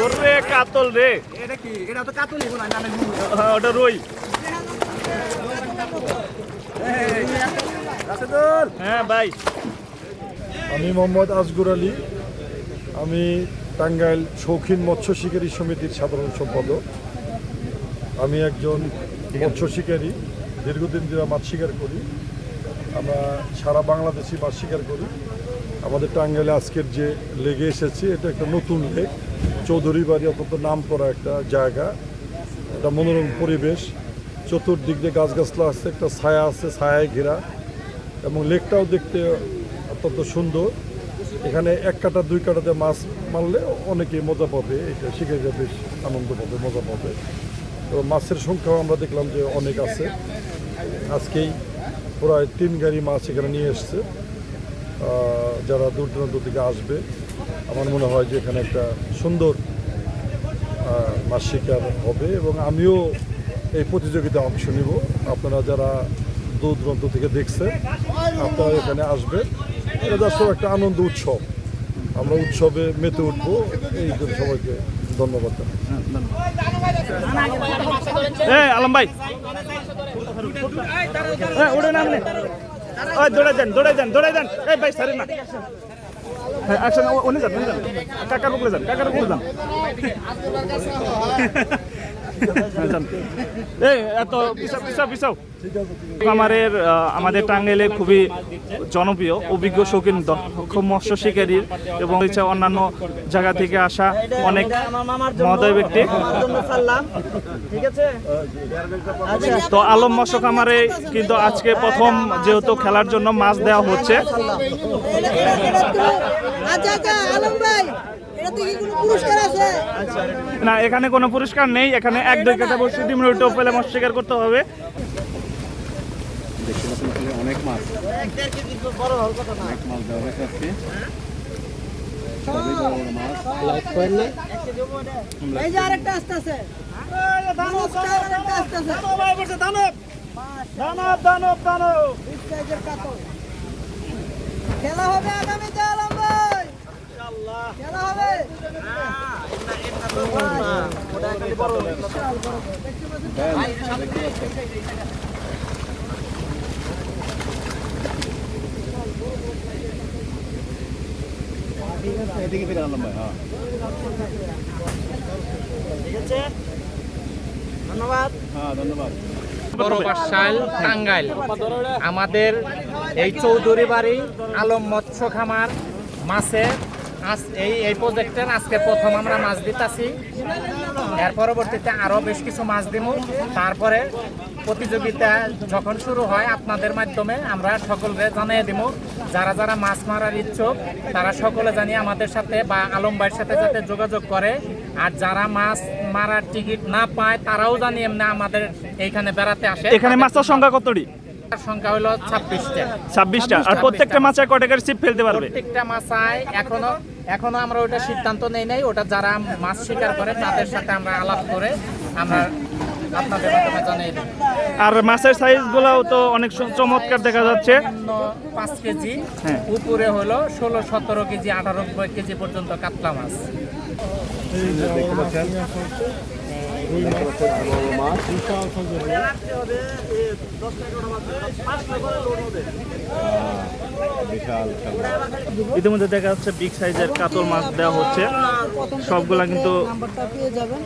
ওরে কাতল রে। এটা কি? এটা তো কাতলি হয় না হ্যাঁ, ওটা রুই। হ্যাঁ ভাই। আমি মোহাম্মদ আসগুর আলী। আমি টাঙ্গাইল শৌখিন মৎস্য শিকারী সমিতির সাধারণ সম্পাদক। আমি একজন মৎস্য শিকারী দীর্ঘদিন ধরে মাছ শিকার করি। আমরা সারা বাংলাদেশি মাছ শিকার করি। আমাদের টাঙ্গাইলে আজকের যে লেগে এসেছি এটা একটা নতুন লেক। চৌধুরী বাড়ি অত্যন্ত নাম করা একটা জায়গা। একটা মনোরম পরিবেশ। চতুর্দিক দিয়ে গাছগাছলা আছে, একটা ছায়া আছে, ছায়ায় ঘেরা। এবং লেকটাও দেখতে অত্যন্ত সুন্দর। এখানে এক কাটা, দুই কাটাতে মাছ মারলে অনেকেই মজা পাবে। এটা শিকারীরা বেশ আনন্দ পাবে, মজা পাবে। তো মাছের সংখ্যাও আমরা দেখলাম যে অনেক আছে। আজকেই প্রায় তিন গাড়ি মাছ এখানে নিয়ে এসছে। যারা দূর দূরান্ত থেকে আসবে। আমার মনে হয় যে এখানে একটা সুন্দর মাছ হবে এবং আমিও এই প্রতিযোগিতায় অংশ নিব। আপনারা যারা দূর দূরান্ত থেকে দেখছেন, আপনারা এখানে আসবেন। এটা জাস্ট একটা আনন্দ উৎসব। আমরা উৎসবে মেতে উঠবো। এই জন্য সবাইকে ধন্যবাদ। আলম ভাই। দৌড়ে যান দৌড়ে যান দৌড়ে যান। এই ভাই সারি না। হ্যাঁ আচ্ছা উনি যান কাকার উপরে যান কাকার উপরে হ্যাঁ, যান। এত, পিছাও পিছাও আমাদের আমাদের টাঙ্গাইলে খুবই জনপ্রিয়, অভিজ্ঞ শৌখিন দক্ষ মৎস্য শিকারীর এবং অন্যান্য জায়গা থেকে আসা অনেক মহোদয় ব্যক্তি। তো আলম মৎস্য খামারে কিন্তু আজকে প্রথম যেহেতু খেলার জন্য মাছ দেওয়া হচ্ছে। আচ্ছা আচ্ছা আলম ভাই। না, এখানে কোনো পুরস্কার নেই, এখানে এক দুই কাটা বসে ডিম রুটো পেলে মাছ শিকার করতে হবে। অনেক মাছ খেলা হবে আগামীতে আলম ভাই খেলা হবে এদিকে ফিরে আনলাম ভাই হ্যাঁ ঠিক আছে ধন্যবাদ হ্যাঁ ধন্যবাদ বড় টাঙ্গাইল। আমাদের এই চৌধুরী বাড়ি আলম মৎস্য খামার মাছের আজ এই এই প্রজেক্টের আজকে প্রথম আমরা মাছ দিতেছি। এর পরবর্তীতে আরও বেশ কিছু মাছ দিব তারপরে প্রতিযোগিতা যখন শুরু হয় আপনাদের মাধ্যমে আমরা সকলকে জানিয়ে দিব যারা যারা মাছ মারার ইচ্ছুক তারা সকলে জানিয়ে আমাদের সাথে বা আলম ভাইয়ের সাথে যাতে যোগাযোগ করে। আর যারা মাছ মারার টিকিট না পায় তারাও জানি এমনি আমাদের এইখানে বেড়াতে আসে। এখানে মাছের সংখ্যা কতটি? সংখ্যা হলো ছাব্বিশটা। ছাব্বিশটা। আর প্রত্যেকটা মাছে। কয় টাকার সিপ ফেলতে পারবে? প্রত্যেকটা মাছায় এখনও এখনও আমরা ওটা সিদ্ধান্ত নেই নাই ওটা যারা মাছ শিকার করে তাদের সাথে আমরা আলাপ করে আমরা আপনাদের মাধ্যমে জানিয়ে দিই আর মাছের সাইজ গুলাও তো অনেক চমৎকার দেখা যাচ্ছে। পাঁচ কেজি হ্যাঁ। উপরে হলো ষোলো সতেরো কেজি আঠারো কেজি পর্যন্ত কাতলা মাছ। পাচ্ছেন বড় মাছ ইতিমধ্যে দেখা যাচ্ছে বিগ সাইজের কাতল মাছ দেওয়া হচ্ছে। সবগুলা কিন্তু নাম্বারটা পেয়ে যাবেন।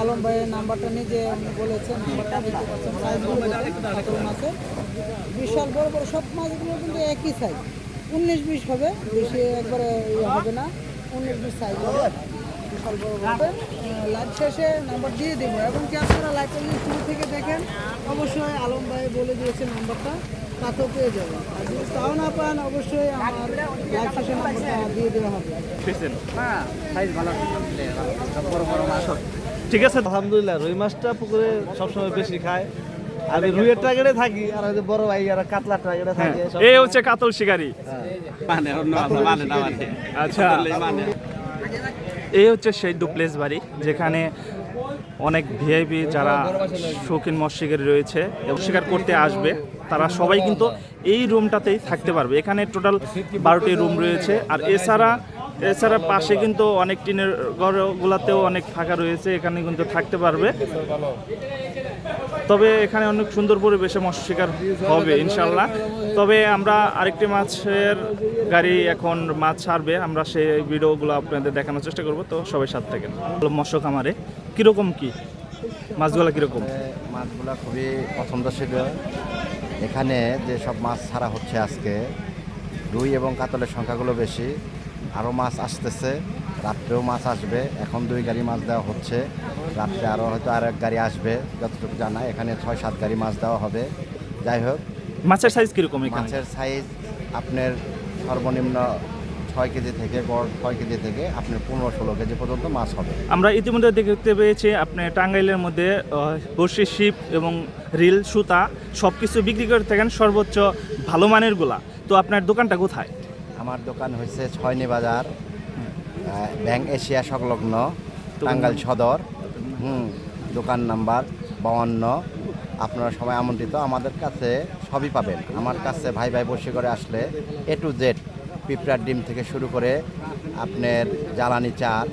আলম ভাইয়ের নাম্বারটা নিজে বলেছেন, নাম্বারটা দেখতে পাচ্ছেন সাইজগুলো বিশাল, বড় বড়, সব মাছগুলো কিন্তু একই সাইজ উনিশ বিশ হবে, বেশি একবারে ইয়ে হবে না। উনিশ বিশ সাইজ হবে। লাইভ শেষে নাম্বার দিয়ে দেবো। এবং কি আপনারা লাইভটা যদি শুরু থেকে দেখেন? অবশ্যই আলম ভাই বলে দিয়েছে নাম্বারটা তাতেও পেয়ে যাবেন। আর যদি তাও না পান অবশ্যই আমার লাইভ শেষে নাম্বারটা দিয়ে দেওয়া হবে। বড় মাছ। ঠিক আছে। আলহামদুলিল্লাহ রুই মাছটা পুকুরে সবসময় বেশি খায়। আমি রুইয়ের টার্গেটে থাকি আর যে বড় ভাই আর কাতলা টার্গেটে হ্যাঁ থাকে সব এই হচ্ছে কাতল শিকারি। মানে অন্য মানে না মানে। আচ্ছা। মানে। এই হচ্ছে সেই ডুপ্লেস বাড়ি, যেখানে অনেক ভিআইপি যারা শৌখিন শিকারী রয়েছে এবং শিকার করতে আসবে, তারা সবাই কিন্তু এই রুমটাতেই থাকতে পারবে। এখানে টোটাল বারোটি রুম রয়েছে, আর এছাড়া এছাড়া পাশে কিন্তু অনেক টিনের ঘরগুলাতেও অনেক ফাঁকা রয়েছে, এখানে কিন্তু থাকতে পারবে। তবে এখানে অনেক সুন্দর পরিবেশে মৎস্য শিকার হবে ইনশাল্লাহ তবে আমরা আরেকটি মাছের গাড়ি এখন মাছ ছাড়বে। আমরা সেই ভিডিওগুলো আপনাদের দেখানোর চেষ্টা করব। তো সবাই সাথে থাকেন। মৎস্য খামারে কীরকম কি? মাছগুলো কীরকম? মাছগুলো খুবই পছন্দশীল এখানে যে সব মাছ ছাড়া হচ্ছে আজকে, রুই এবং কাতলের সংখ্যাগুলো বেশি। আরও মাছ আসতেছে। রাত্রেও মাছ আসবে। এখন দুই গাড়ি মাছ দেওয়া হচ্ছে। রাত্রে আরও হয়তো আর এক গাড়ি আসবে, যতটুকু জানা। এখানে ছয়, সাত গাড়ি মাছ দেওয়া হবে। যাই হোক মাছের সাইজ কীরকম এখানে? মাছের সাইজ আপনার সর্বনিম্ন ছয় কেজি থেকে গড় ছয় কেজি থেকে আপনার পনেরো ষোলো কেজি পর্যন্ত মাছ হবে। আমরা ইতিমধ্যে দেখতে পেয়েছি আপনি টাঙ্গাইলের মধ্যে বড়শি শিপ এবং রিল সুতা সব কিছু বিক্রি করে থাকেন সর্বোচ্চ ভালো মানেরগুলা। তো আপনার দোকানটা কোথায়? আমার দোকান হয়েছে ছয়নি বাজার ব্যাংক এশিয়া সংলগ্ন টাঙ্গাইল সদর। হুম দোকান নাম্বার বাউান্ন আপনারা সবাই আমন্ত্রিত। আমাদের কাছে সবই পাবেন। আমার কাছে ভাই ভাই বসে করে আসলে এ টু জেড পিঁপড়ার ডিম থেকে শুরু করে আপনার জ্বালানি চার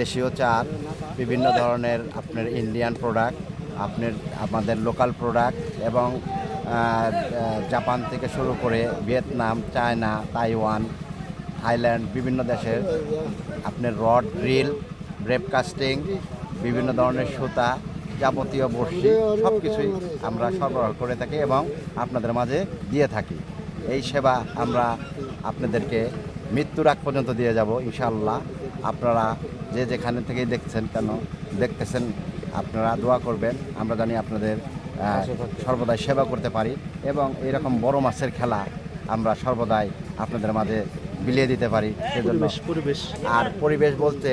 দেশীয় চার বিভিন্ন ধরনের আপনার ইন্ডিয়ান প্রোডাক্ট আপনার আমাদের লোকাল প্রোডাক্ট এবং জাপান থেকে শুরু করে ভিয়েতনাম চায়না তাইওয়ান থাইল্যান্ড বিভিন্ন দেশের আপনার রড ড্রিল ব্রেপকাস্টিং বিভিন্ন ধরনের সুতা যাবতীয় বড়শি সব কিছুই আমরা সরবরাহ করে থাকি এবং আপনাদের মাঝে দিয়ে থাকি। এই সেবা আমরা আপনাদেরকে মৃত্যুর আগ পর্যন্ত দিয়ে যাব ইনশাআল্লাহ। আপনারা যে যেখানে থেকেই দেখছেন কেন দেখতেছেন আপনারা দোয়া করবেন। আমরা জানি আপনাদের সর্বদাই সেবা করতে পারি এবং এরকম বড় মাছের খেলা আমরা সর্বদাই আপনাদের মাঝে বিলিয়ে দিতে পারি। সেজন্য আর পরিবেশ বলতে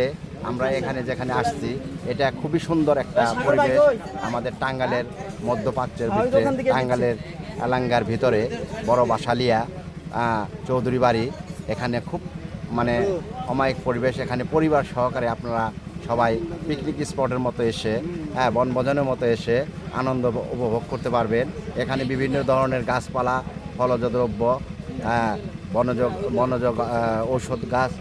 আমরা এখানে যেখানে আসছি, এটা খুবই সুন্দর একটা পরিবেশ আমাদের টাঙ্গালের মধ্যপ্রাচ্যের ভিতরে, টাঙ্গালের এলাঙ্গার ভিতরে, বড় বাসালিয়া চৌধুরী বাড়ি এখানে খুব মানে অমায়িক পরিবেশ, এখানে পরিবার সহকারে আপনারা সবাই পিকনিক স্পটের মতো এসে হ্যাঁ বনভোজনের মতো এসে আনন্দ উপভোগ করতে পারবেন। এখানে বিভিন্ন ধরনের গাছপালা ফলজ দ্রব্য হ্যাঁ বনজ বনজ ঔষধ গাছ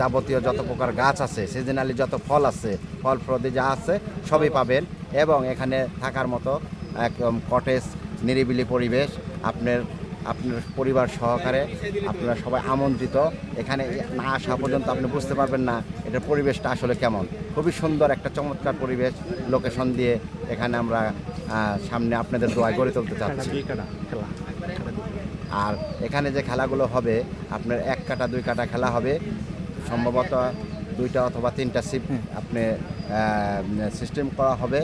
যাবতীয় যত প্রকার গাছ আছে সিজনালি যত ফল আছে, ফল ফ্রদি যা আছে, সবই পাবেন। এবং এখানে থাকার মতো একদম কটেজ নিরিবিলি পরিবেশ, আপনার আপনার পরিবার সহকারে আপনারা সবাই আমন্ত্রিত। এখানে না আসা পর্যন্ত আপনি বুঝতে পারবেন না এটার পরিবেশটা আসলে কেমন। খুবই সুন্দর একটা চমৎকার পরিবেশ লোকেশন দিয়ে এখানে আমরা সামনে আপনাদের দোয়ায় গড়ে তুলতে চাচ্ছি। আর এখানে যে খেলাগুলো হবে, আপনার এক কাটা, দুই কাটা খেলা হবে। সম্ভবত দুইটা অথবা তিনটা সিপ আপনি সিস্টেম করা হবে।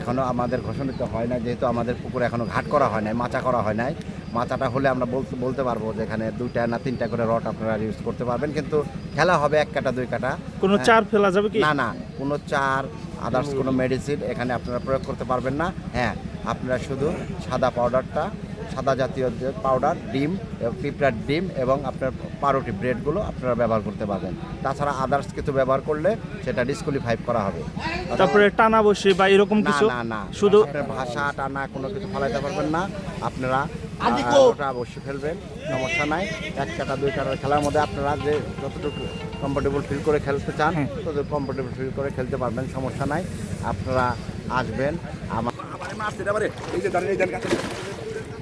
এখনও আমাদের ঘোষণিত হয় না যেহেতু আমাদের পুকুরে এখনও ঘাট করা হয় নাই মাচা করা হয় নাই। মাচাটা হলে আমরা বলতে বলতে পারব যে এখানে দুইটা না তিনটা করে রড আপনারা ইউজ করতে পারবেন কিন্তু খেলা হবে এক কাটা দুই কাটা। কোনো হ্যাঁ। চার ফেলা যাবে কি? না না কোনো চার আদার্স কোনো মেডিসিন এখানে আপনারা প্রয়োগ করতে পারবেন না। হ্যাঁ আপনারা শুধু সাদা পাউডারটা সাদা জাতীয় যে পাউডার ডিম এবং পিঁপড়ার ডিম এবং আপনার পাউরুটি ব্রেডগুলো আপনারা ব্যবহার করতে পারবেন। তাছাড়া আদার্স কিছু ব্যবহার করলে সেটা ডিসকোয়ালিফাই করা হবে। তারপরে টানা বসে বা এরকম না কিছু? না না শুধু আপনার ভাষা টানা কোনো কিছু ফলাইতে পারবেন না। আপনারা ওটা অবশ্যই ফেলবেন সমস্যা নাই। এক কাটা দুই কাটার খেলার মধ্যে আপনারা যে যতটুকু কমফোর্টেবল ফিল করে খেলতে চান ততটুকু কমফোর্টেবল ফিল করে খেলতে পারবেন সমস্যা নাই। আপনারা আসবেন আমার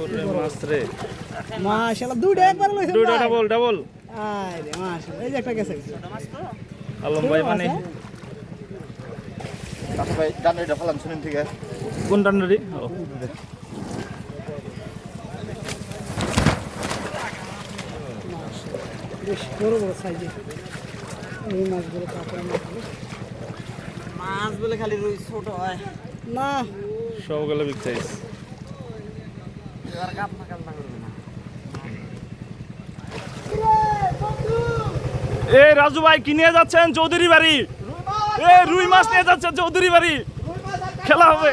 ওরে মাছ রে মাশাআল্লাহ দুইটা একবার লইছেন দুইটা ডাবল ডাবল আরে মাশাআল্লাহ এই যে একটা গেছে। আলম ভাই মানে ভাই জানুয়ারিটা ফেলাম শুনেন ঠিক আছে। কোন টান্ডারি বেশ বড় বড় সাইজে এই মাছগুলো কাঁকড়া মাছ বলে খালি রুই ছোট হয়। না সবগুলো বিগ সাইজ এ, রাজু ভাই, কি নিয়ে যাচ্ছেন? চৌধুরী বাড়ি। এ, রুই মাছ নিয়ে যাচ্ছেন, চৌধুরী বাড়ি। খেলা হবে।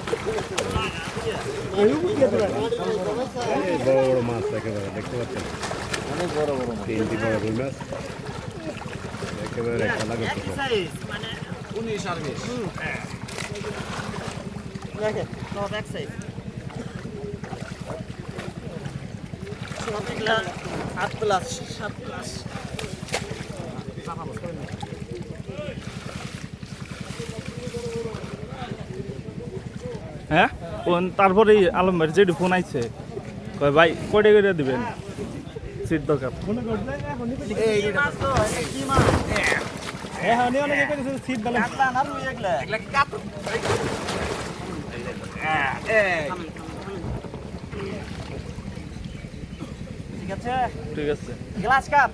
বড় বড় মাছ একেবারে দেখতে পাচ্ছেন অনেক বড় বড় মাছ তিনটি বড় রুই মাছ একেবারে খেলা করতেছে হ্যাঁ? তারপরে আলম ভাই যেটি ফোন আইছে। কয় ভাই কয়টা করে দিবেন? সিট দরকার। ঠিক আছে। Glass cup.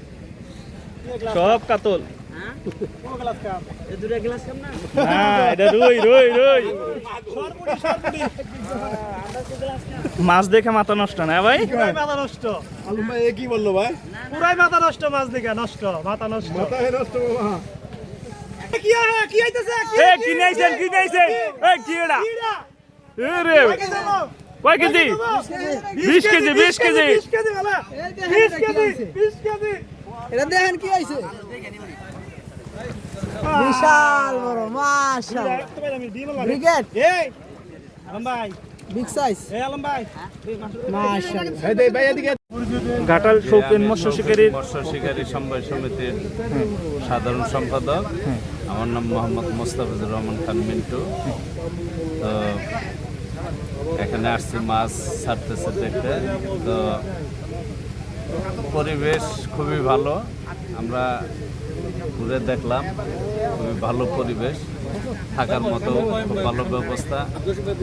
সব কাতল। এ দুটা গ্লাস কাপ না না এটা রুই রুই রুই মাছ দেখে মাথা নষ্ট না ভাই? মাথা নষ্ট। আলম ভাই এ কি বলল ভাই? পুরাই মাথা নষ্ট মাছ দেখে নষ্ট মাথা নষ্ট। নষ্ট কি কি হইতেছে? এ কি নাইছেন কি নাইছেন এ কি রে কয় কেজি বিশ কেজি বিশ কেজি কেজি ভালো এই দেখেন কি আইছে। বিশ কেজি। এটা দেখেন কি আইছে বিশাল বড় মাশাআল্লাহ। ব্রিগেড? এই আলম ভাই। বিগ সাইজ এই আলম ভাই। মাশাআল্লাহ। এই দে ভাই এদিকে। ঘাটাল শৌখিন মৎস্য শিকারীর মৎস্য শিকারী সমবায় সমিতির সাধারণ সম্পাদক। আমার নাম মোহাম্মদ মোস্তাফিজুর রহমান খান মিন্টু। তো এখানে আসছি মাছ ছাড়তেছে দেখতে। তো পরিবেশ খুবই ভালো। আমরা ঘুরে দেখলাম খুবই ভালো পরিবেশ থাকার মতো খুব ভালো ব্যবস্থা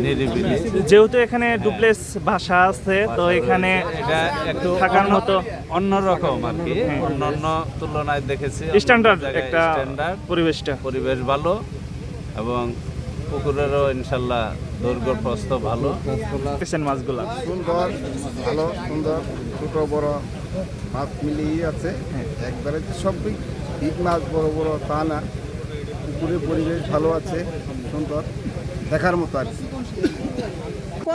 নিরিবিলি। যেহেতু এখানে ডুপ্লেস ভাষা আছে তো এখানে এটা একটু থাকার মতো অন্যরকম আর কি অন্যান্য তুলনায় দেখেছি স্ট্যান্ডার্ড একটা স্ট্যান্ডার্ড পরিবেশটা। পরিবেশ ভালো এবং পুকুরেরও ইনশাল্লাহ দৈর্ঘ্য প্রস্থ ভালো মাছগুলা। সুন্দর ভালো সুন্দর ছোট বড় মাছ মিলিয়ে আছে। একবারে যে বিগ মাছ বড় বড় তা না। পুকুরের পরিবেশ ভালো আছে সুন্দর দেখার মতো আর কি।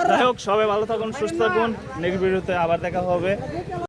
যাই হোক সবাই ভালো থাকুন সুস্থ থাকুন। নেক্সট ভিডিওতে আবার দেখা হবে।